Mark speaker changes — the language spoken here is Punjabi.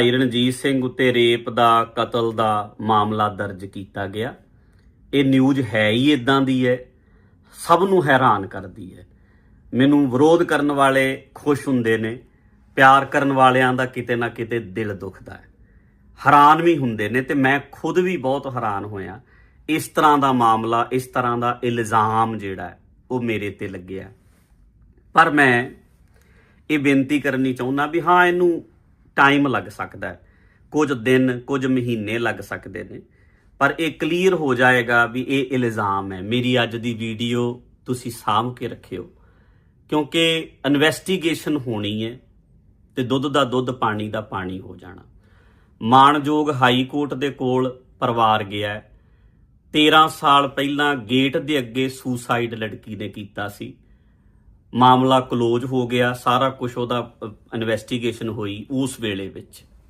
Speaker 1: ਭਾਈ ਰਣਜੀਤ ਸਿੰਘ ਉੱਤੇ ਰੇਪ ਦਾ, ਕਤਲ ਦਾ ਮਾਮਲਾ ਦਰਜ ਕੀਤਾ ਗਿਆ। ਇਹ ਨਿਊਜ਼ ਹੈ ਹੀ ਇਦਾਂ ਦੀ ਹੈ। ਸਭ ਨੂੰ ਹੈਰਾਨ ਕਰਦੀ ਹੈ। ਮੈਨੂੰ ਵਿਰੋਧ ਕਰਨ ਵਾਲੇ ਖੁਸ਼ ਹੁੰਦੇ ਨੇ। ਪਿਆਰ ਕਰਨ ਵਾਲਿਆਂ ਦਾ ਕਿਤੇ ਨਾ ਕਿਤੇ ਦਿਲ ਦੁਖਦਾ ਹੈ। ਹੈਰਾਨ ਵੀ ਹੁੰਦੇ ਨੇ ਤੇ ਮੈਂ ਖੁਦ ਵੀ ਬਹੁਤ ਹੈਰਾਨ ਹੋਇਆ। ਇਸ ਤਰ੍ਹਾਂ ਦਾ ਮਾਮਲਾ, ਇਸ ਤਰ੍ਹਾਂ ਦਾ ਇਲਜ਼ਾਮ ਜਿਹੜਾ ਉਹ ਮੇਰੇ ਤੇ ਲੱਗਿਆ। ਪਰ ਮੈਂ ਇਹ ਬੇਨਤੀ ਕਰਨੀ ਚਾਹੁੰਦਾ ਵੀ ਹਾਂ, ਇਹਨੂੰ ਟਾਈਮ ਲੱਗ ਸਕਦਾ ਹੈ। ਕੁਝ ਦਿਨ, ਕੁਝ ਮਹੀਨੇ ਲੱਗ ਸਕਦੇ ਨੇ। ਪਰ ਇਹ ਕਲੀਅਰ ਹੋ ਜਾਏਗਾ ਵੀ ਇਹ ਇਲਜ਼ਾਮ ਹੈ। ਮੇਰੀ ਅੱਜ ਦੀ ਵੀਡੀਓ ਤੁਸੀਂ ਸਾਂਭ ਕੇ ਰੱਖਿਓ। ਕਿਉਂਕਿ ਇਨਵੈਸਟੀਗੇਸ਼ਨ ਹੋਣੀ ਹੈ ਤੇ ਦੁੱਧ ਦਾ ਦੁੱਧ, ਪਾਣੀ ਦਾ ਪਾਣੀ ਹੋ ਜਾਣਾ। ਮਾਣਯੋਗ ਹਾਈ ਕੋਰਟ ਦੇ ਕੋਲ ਪਰਿਵਾਰ ਗਿਆ ਹੈ। 13 ਸਾਲ ਪਹਿਲਾਂ ਗੇਟ ਦੇ ਅੱਗੇ ਸੁਸਾਈਡ ਲੜਕੀ ਨੇ ਕੀਤਾ ਸੀ। ਮਾਮਲਾ ਕਲੋਜ਼ ਹੋ ਗਿਆ ਸਾਰਾ ਕੁਝ ਉਹਦਾ ਇਨਵੈਸਟੀਗੇਸ਼ਨ ਹੋਈ ਉਸ ਵੇਲੇ ਵਿੱਚ।